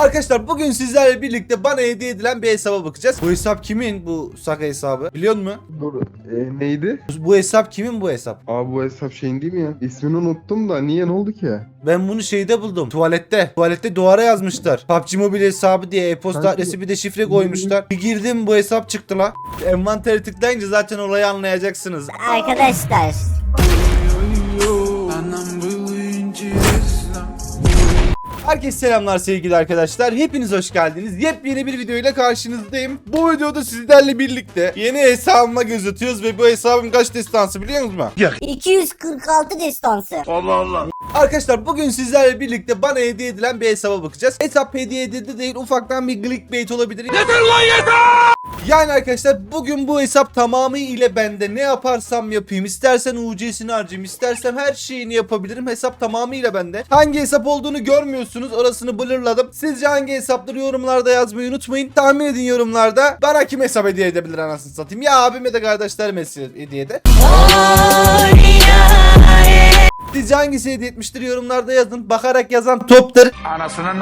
Arkadaşlar bugün sizlerle birlikte bana hediye edilen bir hesaba bakacağız. Bu hesap kimin bu Saka hesabı? Biliyor musun? Dur e, neydi? Bu- Bu hesap kimin bu hesap? Abi bu hesap şeyin değil mi ya? İsmini unuttum da niye ne oldu ki? Ben bunu şeyde buldum. Tuvalette. Tuvalette duvara yazmışlar. PUBG Mobile hesabı diye e-posta Kanki- adresi bir de şifre koymuşlar. Bir girdim bu hesap çıktı la. Envanteri tıklayınca zaten olayı anlayacaksınız. Arkadaşlar Herkese selamlar sevgili arkadaşlar. Hepiniz hoş geldiniz. Yepyeni bir video ile karşınızdayım. Bu videoda sizlerle birlikte yeni hesabıma göz atıyoruz ve bu hesabım kaç destansı biliyor musunuz? 246 destansı. Arkadaşlar bugün sizlerle birlikte bana hediye edilen bir hesaba bakacağız. Hesap hediye edildi değil ufaktan bir clickbait olabilir. Yeter lan yeter! Yani arkadaşlar bugün bu hesap tamamı ile bende ne yaparsam yapayım. İstersen UC'sini harcayayım. istersem her şeyini yapabilirim. Hesap tamamıyla bende. Hangi hesap olduğunu görmüyorsunuz. Orasını blurladım. Sizce hangi hesapları yorumlarda yazmayı unutmayın. Tahmin edin yorumlarda. Bana kim hesap hediye edebilir anasını satayım. Ya abime de kardeşlerim hediye ede. Sizce hangisi hediye etmiştir yorumlarda yazın. Bakarak yazan toptur. Anasının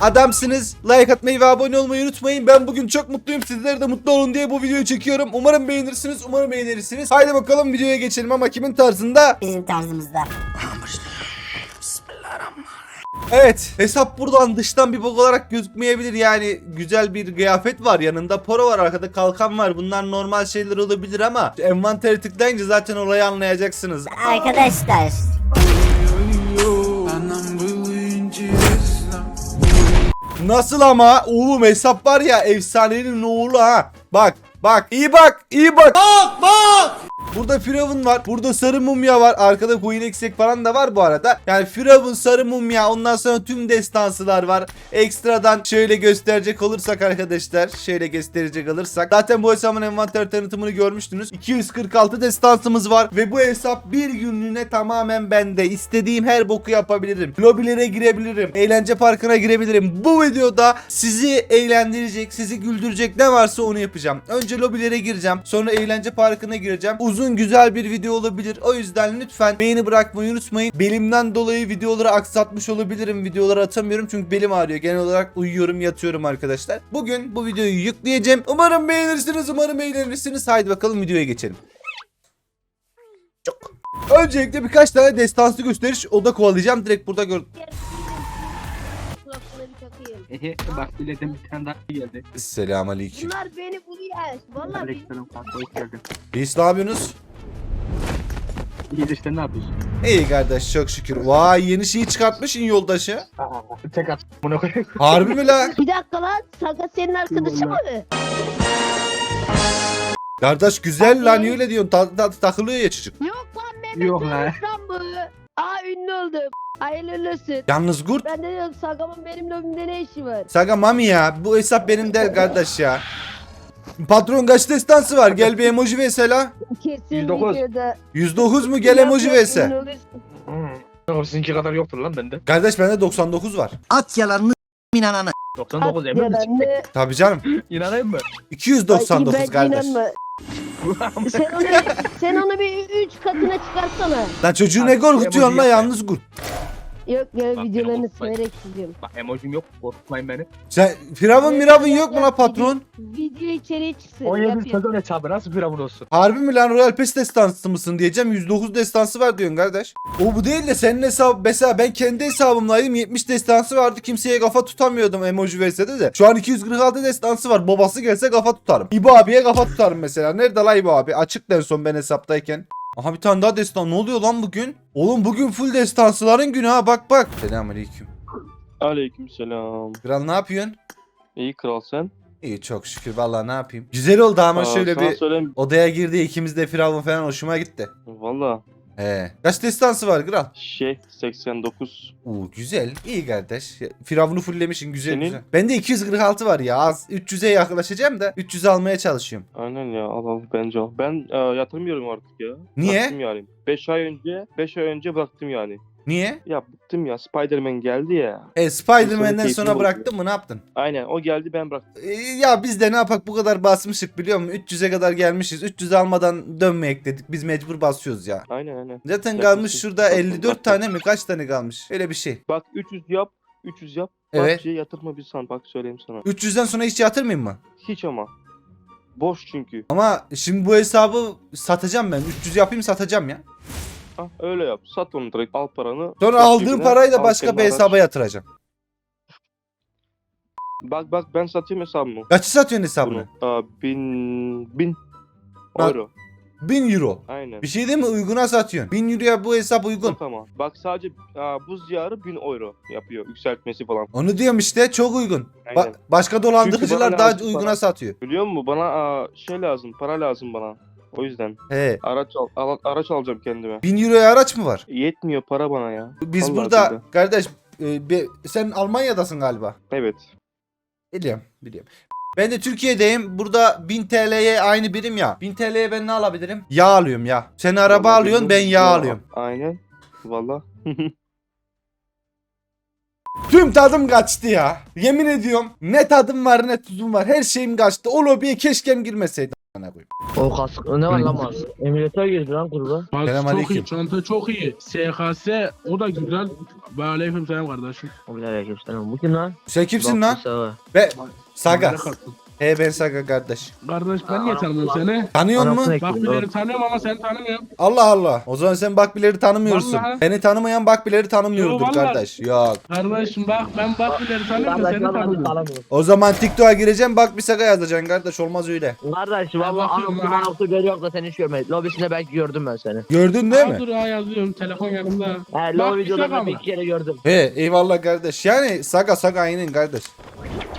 Adamsınız. Like atmayı ve abone olmayı unutmayın. Ben bugün çok mutluyum. Sizler de mutlu olun diye bu videoyu çekiyorum. Umarım beğenirsiniz. Umarım beğenirsiniz. Haydi bakalım videoya geçelim ama kimin tarzında? Bizim tarzımızda. Evet. Hesap buradan dıştan bir bok olarak gözükmeyebilir. Yani güzel bir kıyafet var. Yanında poro var. Arkada kalkan var. Bunlar normal şeyler olabilir ama envanteri tıklayınca zaten olayı anlayacaksınız. Arkadaşlar Nasıl ama? Oğlum hesap var ya efsanenin oğlu ha. Bak bak iyi bak iyi bak. Bak bak. Burada Firavun var. Burada Sarı Mumya var. Arkada Queen Exek falan da var bu arada. Yani Firavun, Sarı Mumya ondan sonra tüm destansılar var. Ekstradan şöyle gösterecek olursak arkadaşlar. Şöyle gösterecek olursak. Zaten bu hesabın envanter tanıtımını görmüştünüz. 246 destansımız var. Ve bu hesap bir günlüğüne tamamen bende. İstediğim her boku yapabilirim. Lobilere girebilirim. Eğlence parkına girebilirim. Bu videoda sizi eğlendirecek, sizi güldürecek ne varsa onu yapacağım. Önce lobilere gireceğim. Sonra eğlence parkına gireceğim. Uzun güzel bir video olabilir. O yüzden lütfen beğeni bırakmayı unutmayın. Belimden dolayı videoları aksatmış olabilirim. Videoları atamıyorum çünkü belim ağrıyor. Genel olarak uyuyorum, yatıyorum arkadaşlar. Bugün bu videoyu yükleyeceğim. Umarım beğenirsiniz, umarım eğlenirsiniz. Haydi bakalım videoya geçelim. Çok. Öncelikle birkaç tane destansı gösteriş oda kovalayacağım. Direkt burada gör... bak biletim bir tane daha geldi. Selamünaleyküm. Bunlar beni buluyor. Vallahi bir Aleykümselam kanka hoş geldin. Biz ne yapıyorsunuz? İyidir sen ne yapıyorsun? İyi kardeş çok şükür. Vay yeni şeyi çıkartmışsın yoldaşı. Tek at. Bunu koyayım. Harbi mi la? bir dakika lan. Sakat senin arkadaşın mı? Kardeş güzel lan niye öyle diyorsun? Ta- ta- takılıyor ya çocuk. Yok lan Mehmet Yok lan. lan bu. Aa ünlü oldum. Hayırlı olsun. Yalnız Gurt. Ben de diyorum Sagam'ın benim lobimde ne işi var? Saga mami ya. Bu hesap benim değil kardeş ya. Patron kaç destansı var? Gel bir emoji mesela. Kesin 109. videoda. 109 mu? Gel emoji olursun. O sizinki kadar yoktur lan bende. Kardeş bende 99 var. At yalanını inananı. 99 At emin misin? yalanını. Tabii canım. İnanayım mı? 299 Ay, ben kardeş. inanma. sen onu, sen onu bir üç katına çıkarsana. Lan çocuğu ne Abi, korkutuyorsun emoji la yap. yalnız Gurt. Yok ya Bak, videolarını severek çiziyorum. Bak emojim yok korkutmayın beni. Sen firavun miravun yok mu la patron? Video içeriği çıksın. 17 Yap, yap. sezon hesabı nasıl firavun olsun? Harbi mi lan Royal Pass destansı mısın diyeceğim 109 destansı var diyorsun kardeş. O bu değil de senin hesap mesela ben kendi hesabımdaydım 70 destansı vardı kimseye kafa tutamıyordum emoji verse de de. Şu an 246 destansı var babası gelse kafa tutarım. İbo abiye kafa tutarım mesela. Nerede la İbo abi? Açıktı en son ben hesaptayken. Aha bir tane daha destan. Ne oluyor lan bugün? Oğlum bugün full destansıların günü ha bak bak. Selamünaleyküm. Aleykümselam. Kral ne yapıyorsun? İyi kral sen. İyi çok şükür vallahi ne yapayım. Güzel oldu ama Aa, şöyle sana bir söyleyeyim. odaya girdi ikimiz de firavun falan hoşuma gitti. Valla He. Kaç destansı var kral? şey 89. Oo güzel. iyi kardeş. Firavunu fulllemişsin güzel Senin? güzel. Bende 246 var ya az. 300'e yaklaşacağım da 300 almaya çalışıyorum. Aynen ya al al bence al. Ben e, yatırmıyorum artık ya. Niye? Bıraktım yani. 5 ay önce 5 ay önce bıraktım yani. Niye? Ya bıktım ya Spider-Man geldi ya. E Spider-Man'den sonra bıraktın mı ne yaptın? Aynen o geldi ben bıraktım. E, ya biz de ne yapak bu kadar basmışık biliyor musun? 300'e kadar gelmişiz. 300 almadan dönmeyek dedik. Biz mecbur basıyoruz ya. Aynen aynen. Zaten Yaklaşık kalmış şurada doksan 54 dakika. tane mi? Kaç tane kalmış? Öyle bir şey. Bak 300 yap 300 yap. Evet. PUBG'ye yatırma bir san bak söyleyeyim sana. 300'den sonra hiç yatırmayayım mı? Hiç ama. Boş çünkü. Ama şimdi bu hesabı satacağım ben. 300 yapayım satacağım ya. Ha, öyle yap. Sat onu direkt al paranı. Sonra Sat cebine, parayı da al başka bir araç. hesaba yatıracağım. Bak bak ben satayım hesabımı. Kaçı satıyorsun hesabını? Bunu. Aa, bin, bin Bak. euro. 1000 euro. Aynen. Bir şey değil mi? Uyguna satıyorsun. 1000 euroya bu hesap uygun. Ama. Bak sadece aa, buz diyarı 1000 euro yapıyor. Yükseltmesi falan. Onu diyorum işte çok uygun. Ba- başka dolandırıcılar bana daha lazım uyguna para. satıyor. Biliyor musun? Bana aa, şey lazım. Para lazım bana. O yüzden. He. Araç al, al- araç alacağım kendime. 1000 euroya araç mı var? Yetmiyor para bana ya. Biz Vallahi burada billahi. kardeş e, bir- sen Almanya'dasın galiba. Evet. Biliyorum, biliyorum. Ben de Türkiye'deyim. Burada 1000 TL'ye aynı birim ya. 1000 TL'ye ben ne alabilirim? Yağ alıyorum ya. Sen araba Vallahi alıyorsun, ben bilmiyorum. yağ Ya, alıyorum. Aynen. Valla. Tüm tadım kaçtı ya. Yemin ediyorum ne tadım var ne tuzum var. Her şeyim kaçtı. O lobiye keşkem girmeseydim. Bana koyayım. O kask ne var lan var? Emülatör girdi lan kurba. Bak Selamünaleyküm. çok iyi, çanta çok iyi. SKS o da güzel. Ve aleyküm selam kardeşim. O bile aleykümselam. Bu kim lan? Sen kimsin lan? Be Saga. Kalktın? He ben Saga kardeş. Kardeş ben niye tanımıyorum seni? Tanıyor Anasını musun? ekledim, Bak doğru. birileri tanıyorum ama seni tanımıyorum. Allah Allah. O zaman sen Bakbileri tanımıyorsun. Vallahi. Beni tanımayan Bakbileri tanımıyordur Yo, vallahi. kardeş. Yok. Kardeşim bak ben bak birileri tanıyorum da Kardeş seni vallahi tanımıyorum. tanımıyorum. O zaman TikTok'a gireceğim bak bir Saga yazacaksın kardeş. Olmaz öyle. Kardeş valla bakıyorum anoktu ha. görüyor da seni hiç görmedim. Lobisinde belki gördüm ben seni. Gördün değil mi? Dur ha yazıyorum telefon yanımda. He Bak, lobi bir videolarında şaka bir mı? iki kere gördüm. He eyvallah kardeş. Yani Saga Saga aynen kardeş.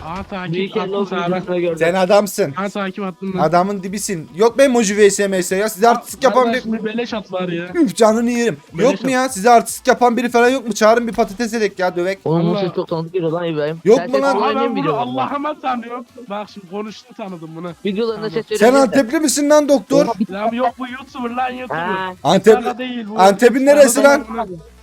Aa Bir takip attım gördüm. Sen adamsın. Ha takip attım lan. Adamın dibisin. Yok be emoji vs ya. Size artistik yapan bir... bir beleş atlar ya. Üf canını yerim. Böyle Yok mu şey- ya? Size artistik yapan biri falan yok mu? Çağırın bir patates edek ya dövek. Oğlum bu ses çok tanıdık geliyor lan İbrahim. Yok Sen mu lan? Aa ben bunu. Allah'ıma tanıyorum. Bak şimdi konuştum tanıdım bunu. Videolarında ses Sen söyleyeyim de. Antepli misin lan doktor? Lan yok bu YouTuber lan YouTuber. Antep... Sana değil bu. Antep'in neresi lan?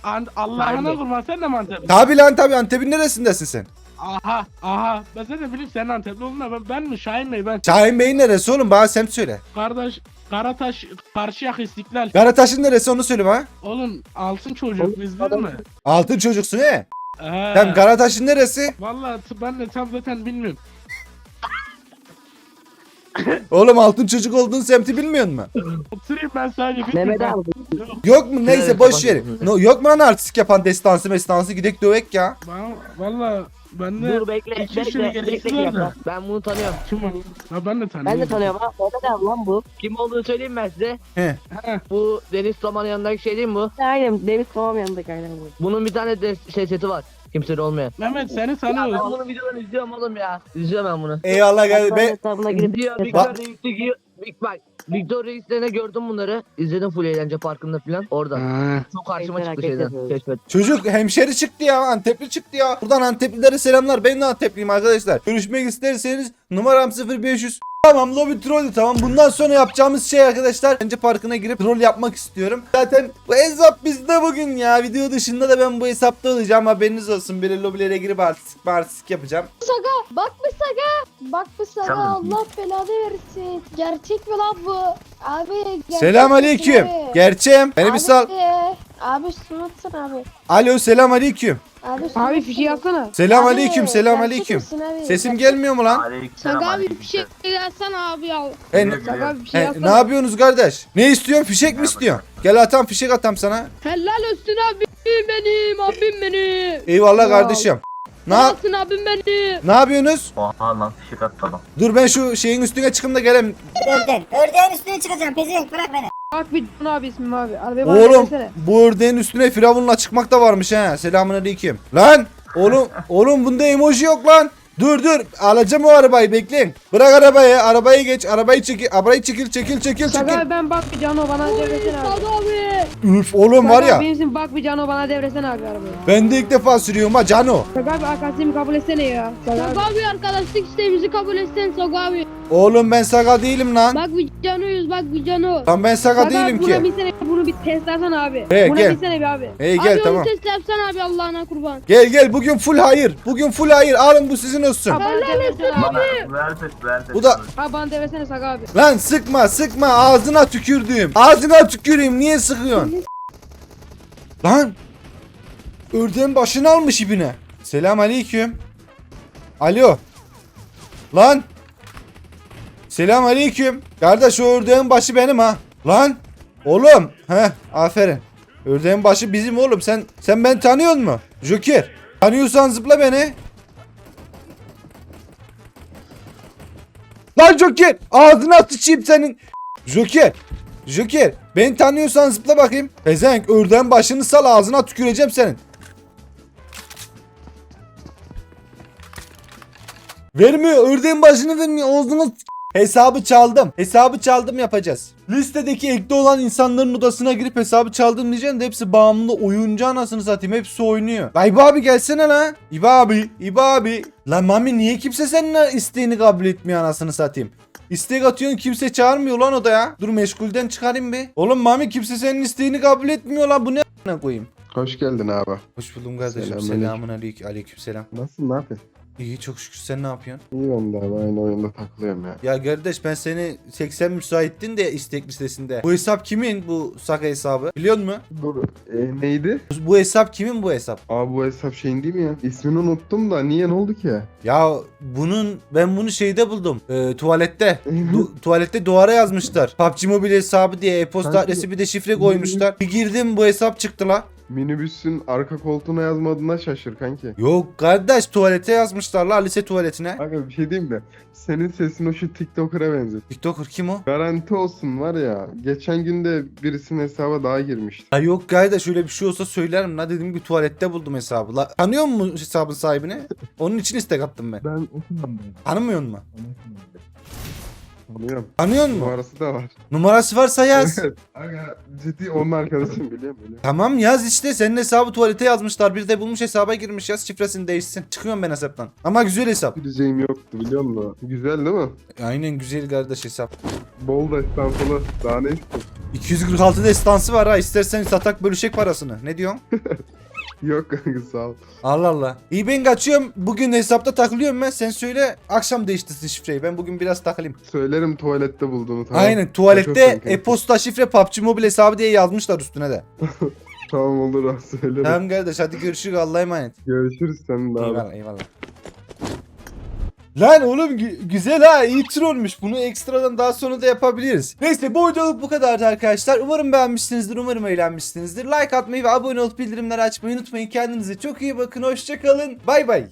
An Allah'ına kurban sen de mi Antepli? Tabi lan tabi Antep'in neresindesin sen? Aha aha. Ben zaten bileyim senin Antepli olduğunu ben, ben mi Şahin Bey ben. Şahin Bey'in neresi oğlum? Bana semt söyle. Kardeş Karataş Karşıyak İstiklal. Karataş'ın neresi onu söyle bana. Oğlum altın çocuk biz değil mi? Altın çocuksun he. He. Tam Karataş'ın neresi? Vallahi t- ben de tam zaten bilmiyorum. Oğlum altın çocuk olduğun semti bilmiyor musun? Oturayım ben sadece Mehmet bilmiyorum. abi. Yok, mu? Neyse boş ver. No, yok mu lan artistik yapan destansı mestansı gidek dövek ya. Ben valla ben de Dur bekle İki bekle bekle gereksiz bir dakika. orada. Ben bunu tanıyorum. kim var? Ha ben de tanıyorum. Ben de tanıyorum ha. Mehmet abi lan bu. Kim olduğunu söyleyeyim ben size. He. Bu Deniz Saman'ın yanındaki şey değil mi bu? Aynen Deniz tamam yanındaki aynen bu. Bunun bir tane de şey seti var. Kimsede olmayan. Mehmet seni Ya ben tanıyoruz. bunun videolarını izliyorum oğlum ya. İzliyorum ben bunu. Eyvallah kardeş. Ben Ben... hesabına girip Diyor Reis'te giyiyor. Big bak. Victor Reis'te ne gördüm bunları. İzledim full eğlence parkında falan. Orada. Ha. Çok karşıma Merak çıktı şeyden. etmiyorum. Keşfet. Çocuk hemşeri çıktı ya. Antepli çıktı ya. Buradan Anteplilere selamlar. Ben de Antepliyim arkadaşlar. Görüşmek isterseniz numaram 0500. Tamam lobby trollü tamam. Bundan sonra yapacağımız şey arkadaşlar. Bence parkına girip troll yapmak istiyorum. Zaten bu hesap bizde bugün ya. Video dışında da ben bu hesapta olacağım. Haberiniz olsun. Böyle lobilere girip artistik artistik yapacağım. Bak bir saga. Bak bir saga. Allah belanı versin. Gerçek mi lan bu? Abi. gerçek Selam aleyküm. abi? Gerçeğim. Beni bir sal. Abi sunutsın abi. Alo selam aleyküm. Abi, Abi fişi yapsana. Selam Abi, aleyküm selam aleyküm. abi? Sesim gelmiyor mu lan? Saga abi bir şey gelsene abi ya. E, Saga abi fişi e, ne yapıyorsunuz kardeş? Ne istiyorsun? Fişek mi istiyorsun? Gel atam fişek atam sana. Helal olsun abim benim. Abim benim. Eyvallah kardeşim. Ne, yap- Olsun abim benim. ne yapıyorsunuz? Oha lan fişek atladım. Dur ben şu şeyin üstüne çıkayım da gelem. Örden. Ördeğin üstüne çıkacağım. Pezevenk bırak beni. Bak bir Can abi ismim abi. Arabayı bana Oğlum versene. bu ördeğin üstüne firavunla çıkmak da varmış ha. Selamun aleyküm. Lan oğlum oğlum bunda emoji yok lan. Dur dur alacağım o arabayı bekleyin. Bırak arabayı arabayı geç arabayı çekil arabayı çekil çekil çekil Saga çekil. abi ben bak bir Cano bana devresene abi. Saga abi. Üf oğlum var Saga ya abi benimsin bak bir Cano bana devresene abi arabayı. ben de ilk defa sürüyorum ha Cano. Saga abi akasimi kabul etsene ya. Saga. Saga abi arkadaşlık isteğimizi kabul etsen Saga abi. Oğlum ben saga değilim lan. Bak bir canıyız bak bir canı. Lan ben saga Saga değilim abi buna ki. binsene bunu bir testlasana abi. He, buna gel. binsene bir abi. Hey abi gel onu tamam. test yapsana abi Allah'ına kurban. Gel gel bugün full hayır. Bugün full hayır. Alın bu sizin olsun. Ha bana devresene abi. Verdik verdik. Bu da Ha bana devresene Saga abi. Lan sıkma sıkma ağzına tükürdüğüm. Ağzına tüküreyim niye sıkıyorsun? Lan. Ördeğin başını almış ibine. Selam aleyküm. Alo. Lan. Selam aleyküm. Kardeş o ördeğin başı benim ha. Lan. Oğlum. He aferin. Ördeğin başı bizim oğlum. Sen sen beni tanıyor musun? Joker. Tanıyorsan zıpla beni. Lan Joker. Ağzına sıçayım senin. Joker. Joker. Beni tanıyorsan zıpla bakayım. Pezenk ördeğin başını sal ağzına tüküreceğim senin. Vermiyor. Ördeğin başını vermiyor. Ağzına Hesabı çaldım. Hesabı çaldım yapacağız. Listedeki ekli olan insanların odasına girip hesabı çaldım diyeceksin de hepsi bağımlı oyuncu anasını satayım. Hepsi oynuyor. La İbo abi gelsene la. İbo abi. İbo abi. Lan Mami niye kimse senin isteğini kabul etmiyor anasını satayım. İstek atıyorsun kimse çağırmıyor lan odaya. Dur meşgulden çıkarayım bir. Oğlum Mami kimse senin isteğini kabul etmiyor lan. Bu ne a**ına koyayım. Hoş geldin abi. Hoş buldum kardeşim. Selamünaleyküm. Selamun aleyküm. Aleyküm selam. Nasılsın ne yapıyorsun? İyi çok şükür sen ne yapıyorsun? İyi ben de abi aynı oyunda takılıyorum ya. Ya kardeş ben seni 80 müsaittin de istek listesinde. Bu hesap kimin bu Saka hesabı? Biliyor musun? Dur e, neydi? Bu- Bu hesap kimin bu hesap? Abi bu hesap şeyin değil mi ya? İsmini unuttum da niye ne oldu ki? Ya bunun ben bunu şeyde buldum. Ee, tuvalette. Du- tuvalette duvara yazmışlar. PUBG Mobile hesabı diye e-posta Sanki- adresi bir de şifre koymuşlar. Bir girdim bu hesap çıktı la. Minibüsün arka koltuğuna yazmadığına şaşır kanki. Yok kardeş tuvalete yazmışlar la lise tuvaletine. Aga bir şey diyeyim mi? Senin sesin o şu TikToker'a benziyor. TikToker kim o? Garanti olsun var ya. Geçen günde birisinin hesaba daha girmişti. Ha yok kardeş öyle bir şey olsa söylerim la dedim ki tuvalette buldum hesabı. La, tanıyor musun hesabın sahibini? Onun için istek attım ben. Ben okumam Tanımıyor musun? Tanıyorum. Tanıyor musun? Numarası da var. Numarası varsa yaz. Aga ciddi onun arkadaşım biliyorum biliyorum. tamam yaz işte senin hesabı tuvalete yazmışlar. Bir de bulmuş hesaba girmiş yaz şifresini değişsin. Çıkıyorum ben hesaptan. Ama güzel hesap. Gideceğim yoktu biliyor musun? Güzel değil mi? Aynen güzel kardeş hesap. Bol da İstanbul'u. Daha ne istiyorsun? 246 destansı var ha istersen satak bölüşek parasını. Ne diyorsun? Yok kanka sağ ol. Allah Allah. İyi ben kaçıyorum. Bugün hesapta takılıyorum ben. Sen söyle akşam değiştirsin şifreyi. Ben bugün biraz takılayım. Söylerim tuvalette bulduğunu tamam. Aynen tuvalette e-posta şifre PUBG Mobile hesabı diye yazmışlar üstüne de. Tamam olur abi söylerim. tamam kardeş hadi görüşürüz Allah'a emanet. Görüşürüz senin de abi. Eyvallah eyvallah. Lan oğlum gü- güzel ha iyi tur olmuş. Bunu ekstradan daha sonra da yapabiliriz. Neyse bu videoluk bu kadardı arkadaşlar. Umarım beğenmişsinizdir. Umarım eğlenmişsinizdir. Like atmayı ve abone olup bildirimleri açmayı unutmayın. Kendinize çok iyi bakın. Hoşçakalın. Bay bay.